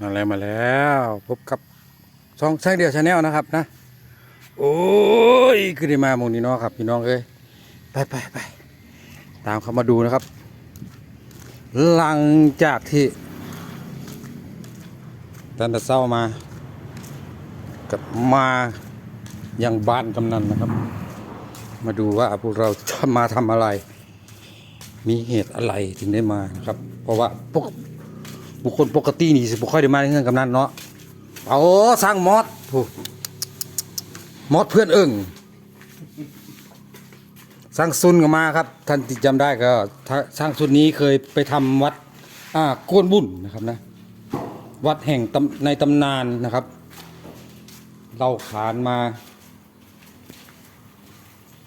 มาแล้วมาแล้วพบกับช่องช่างเดียวชาแนลนะครับนะ โอ้ยคือได้มาหมงนี้เนาะครับพี่น้องเอ้ยไปไปไปตามเขามาดูนะครับ หลังจากที่ตั้งแต่เศร้ามา กับมายังบ้านกำนันนะครับ มาดูว่าพวกเราจะมาทำอะไร มีเหตุอะไรถึงได้มานะครับ เพราะว่าปก บุคคลปกตินี่สิบุค่อยได้มาในเรื่องกำนันเนาะเอาสร้างมอดผู้มอดเพื่อนเอิงสร้างซุนก็มาครับท่านที่จำได้ก็สร้างซุนนี้เคยไปทำวัดอ่าโกวนบุญนะครับนะ วัดแห่งตำในตำนานนะครับ เราขานมา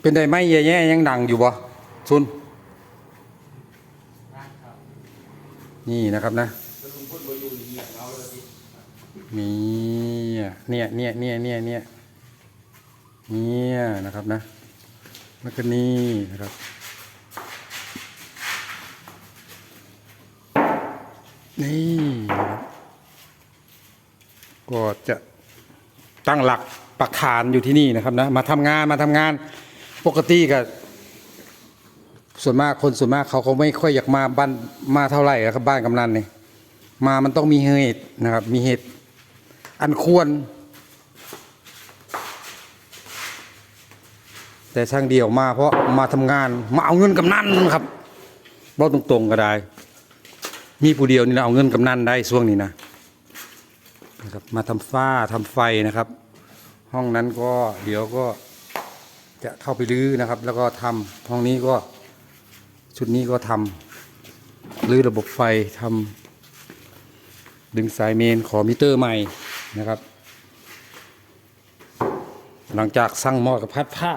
เป็นได้ไหมแย่ๆยังดังอยู่บ่ซุนนี่นะครับนะ นี่เนี่ยเนี่ยเนี่ยเนี่ยเนี่ยเนี่ยนะครับนะแล้วก็นี่นะครับนี่นะครับก็จะตั้งหลักปักฐานอยู่ที่นี่นะครับนะมาทำงานมาทำงานปกติกับส่วนมากคนส่วนมากเขาเขาไม่ค่อยอยากมาบ้านมาเท่าไหร่ครับบ้านกำนันเนี่ย มามันต้องมีเหตุนะครับ มีเหตุ อันควร แต่ช่างเดียวมาเพราะมาทำงานมาเอาเงินกำนันครับบอกตรงๆก็ได้ มีผู้เดียวนี่นะเอาเงินกำนันได้ช่วงนี้นะนะครับ มาทำฝ้าทำไฟนะครับ ห้องนั้นก็เดี๋ยวก็จะเข้าไปรื้อนะครับ แล้วก็ทำห้องนี้ก็ชุดนี้ก็ทำรื้อระบบไฟทำ ดึงสายเมนขอมิเตอร์ใหม่นะครับ หลังจากสั่งหม้อกับพัดผ้า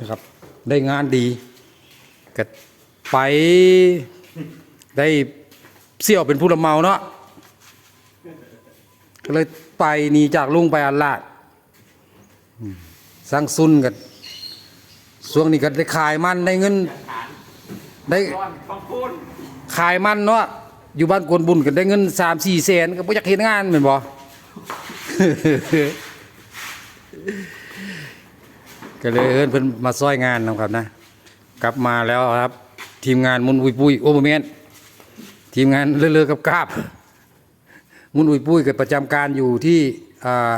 นะครับ ได้งานดีก็ไปได้เสี่ยวเป็นผู้ละเมาเนาะก็เลยไปหนีจากลุงไปอัลลาดอืมสร้างซุนกันช่วงนี้ก็ได้ขายมันได้เงินได้ก้อนขอบคุณขายมันเนาะ อยู่บ้านกวนบุญก็ได้เงินสามสี่แสนก็บ่อยากเห็นงานเหมือนบ่ ก็เลยเอิ้นเพิ่นมาซอยงานนะครับนะ กลับมาแล้วครับ ทีมงานมุนอุยปุยโอ้บ่แม่นทีมงานเลือๆกับกาบมุนอุยปุยก็ประจำการอยู่ที่อ่า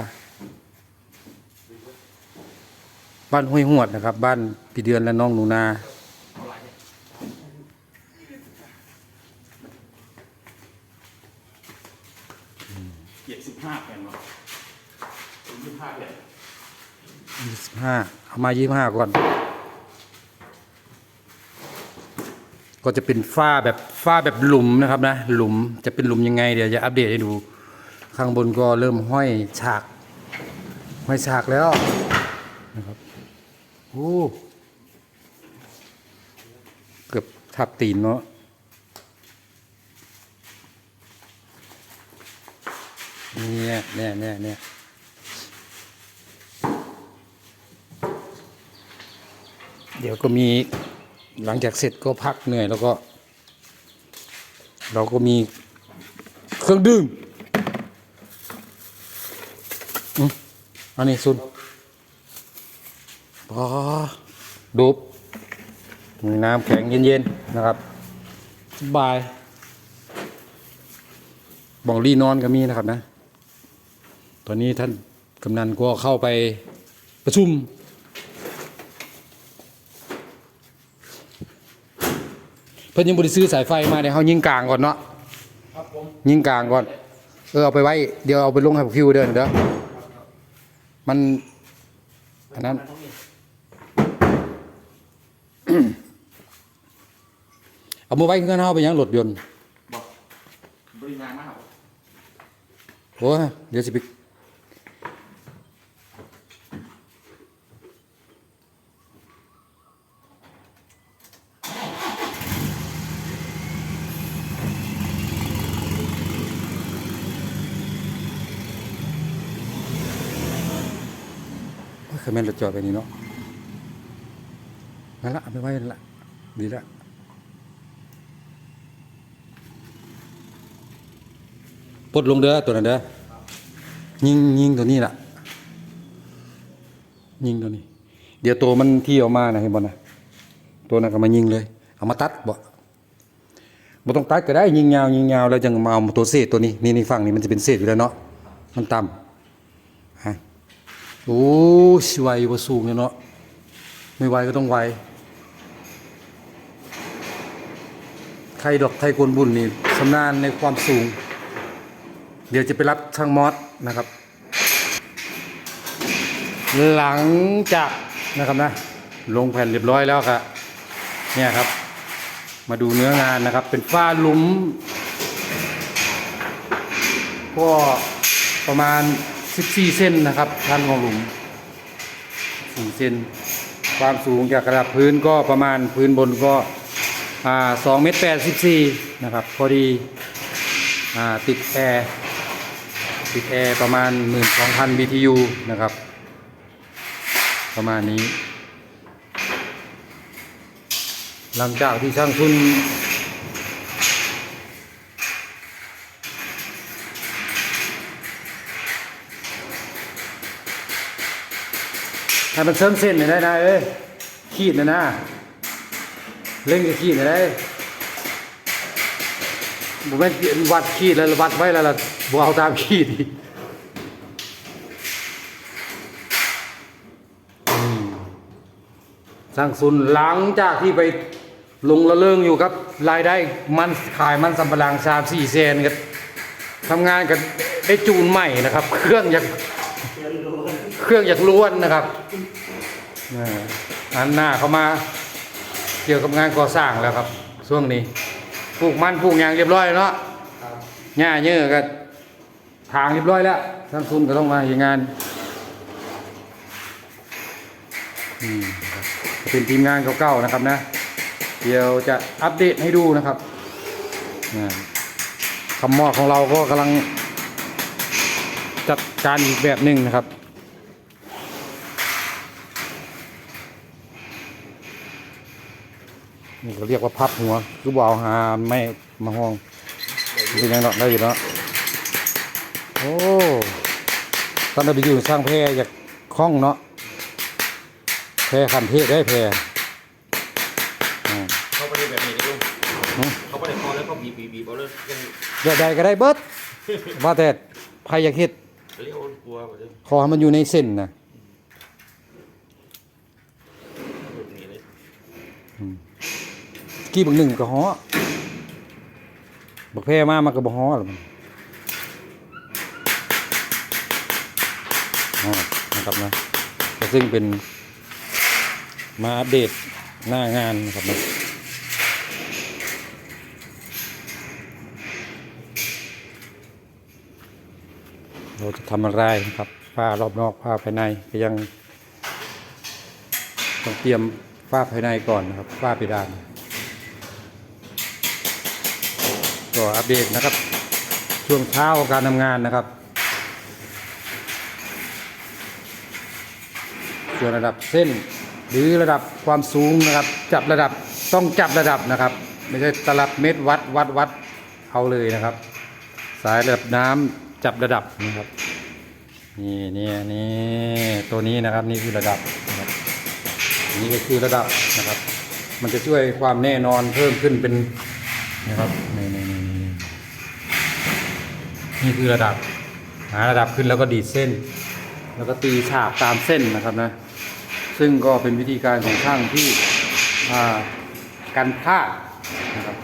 บ้านห้วยหวดนะครับ บ้านพี่เดือนและน้องหนูนา เจ็ดสิบห้าแผ่นวะยี่สิบห้าแผ่น ยี่สิบห้าเอามายี่สิบห้าก่อน ก็จะเป็นฝ้าแบบฝ้าแบบหลุมนะครับนะ หลุมจะเป็นหลุมยังไง เดี๋ยวจะอัปเดตให้ดู ข้างบนก็เริ่มห้อยฉากห้อยฉากแล้วนะครับโอ้เกือบทับตีนเนาะเนี่ยเนี่ยเนี่ยเนี่ย เดี๋ยวก็มีหลังจากเสร็จก็พักเหนื่อยแล้วก็ เราก็มีเครื่องดื่มอืมอันนี้สุดพอดูบมีน้ำแข็งเย็นๆนะครับสบายบองรีนอนก็มีนะครับนะ ตอนนี้ท่านกำนันก็เข้าไปประชุม พิ่นยังบริซื้อสายไฟมาเดี๋ยวเขายิงกลางก่อนเนาะครับผมยิงกลางก่อน เออเอาไปไว้ เดี๋ยวเอาไปลงให้คิวเดินเด้อมันอันนั้นต้องมีเอามาไว้เงินเฮาไปยังรถยนต์บอกบริงานมากโอ้ยเดี๋ยวสิไปโอ้ยเคย แม่นรถจอดไปนี่เนาะนั่นละเอาไปไว้นั่นละดีละปดลงเด้อตัวนั้นเด้อยิงยิงตัวนี้ล่ะ ยิงตัวนี้ เดี๋ยวตัวมันที่ออกมานะเห็นบ่นะตัวนั้นก็มายิงเลย เอามาตัดบ่บ่ต้องตัดก็ได้ยิงยาวยิงยาวแล้วจังมาเอาตัวเศษตัวนี้นี่นี่ฝั่งนี้มันจะเป็นเศษอยู่แล้วเนาะมันต่ำ โอ้ยไวบ่สูงเลยเนาะไม่ไวก็ต้องไวใครดอกไทยกวนบุญนี่ชำนาญในความสูง เดี๋ยวจะไปรับช่างมอสนะครับ หลังจากนะครับนะ ลงแผ่นเรียบร้อยแล้วครับเนี่ยครับ มาดูเนื้องานนะครับ เป็นฝ้าหลุม ก็ประมาณ 14เซนนะครับท่านของหลุม4เซนความสูงจากระดับพื้นก็ประมาณพื้นบนก็2เมตร84 นะครับ พอดีอติดแอร์ติดแอร์ประมาณ 12,000 BTU นะครับ ประมาณนี้ หลังจากที่ช่างทุน ให้มันเสริมเส้นหน่อยได้นะเอ้ยขีดหนะนะเล่นกับขีดหน่อยได้ผมแม่นวัดขีดแล้ววัดไว้แล้วล่ะบวเอาตามขีดอีกสร้างสุนหลังจากที่ไปลงละเลิงอยู่ครับ รายได้มันขายมันสำปะหลังสามสี่เซนกันทำงานกันได้จูนใหม่นะครับ เครื่องอยาก เครื่องอยากล้วนนะครับอ่าอันหน้าเขามาเกี่ยวกับงานก่อสร้างแล้วครับช่วงนี้ปลูกมันปลูกยางเรียบร้อยแล้วเนาะหญ้าเยอะกันทางเรียบร้อยแล้วสร้างซุนก็ต้องมาอย่างงานอืมเป็นทีมงานเก่าๆนะครับนะ เดี๋ยวจะอัปเดตให้ดูนะครับอ่าคำมอดของเราก็กำลังจัดการอีกแบบหนึ่งนะครับ นี่เขาเรียกว่าพับหัวคือบ่เอาหาไม่มาห้องเป็นยังดอกได้อยู่เนาะโอ้ตอนเราไปอยู่สร้างแพรอยากคล้องเนาะแพรคันเทศได้แพรอ่าเขาไปแบบนี้เลยลุงหืมเขาไปได้พอแล้วก็บีบบีบบีบเอาเลยยังแบบใดก็ได้เบิดว่าแต่ใครอยากเฮ็ดเลี้ยวกลัวแบบนี้ขอให้มันอยู่ในเส้นนะแบบนี้เลย กี่บักหนึ่งก็ฮ้อบักแพรมามันก็บ่ฮ้อหรอกมันอ๋อนะครับนะซึ่งเป็นมาอัปเดตหน้างานนะครับนะเราจะทำอะไรนะครับฝ้ารอบนอกฝ้าภายในก็ยังต้องเตรียมฝ้าภายในก่อนนะครับฝ้าเพดาน ก็อัปเดตนะครับ ช่วงเช้าการทำงานนะครับ ส่วนระดับเส้นหรือระดับความสูงนะครับ จับระดับต้องจับระดับนะครับ ไม่ใช่ตลับเมตรวัดวัดวัดเอาเลยนะครับ สายระดับน้ำจับระดับนะครับนี่นี่นี่ตัวนี้นะครับนี่คือระดับนะครับนี่ก็คือระดับนะครับ มันจะช่วยความแน่นอนเพิ่มขึ้นเป็นนะครับนี่นี่นี่นี่ นี่คือระดับหาระดับขึ้นแล้วก็ดีดเส้น แล้วก็ตีฉาบตามเส้นนะครับนะ ซึ่งก็เป็นวิธีการของช่างที่อ่ากันพลาดนะครับ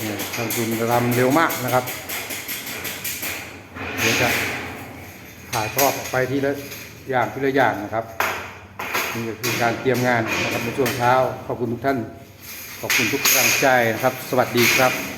นี่ช่างคุณจะทำเร็วมากนะครับ เดี๋ยวจะถ่ายทอดไปทีละอย่างทีละอย่างนะครับนี่ก็คือการเตรียมงานนะครับในช่วงเช้าขอบคุณทุกท่านขอบคุณทุกกำลังใจนะครับ สวัสดีครับ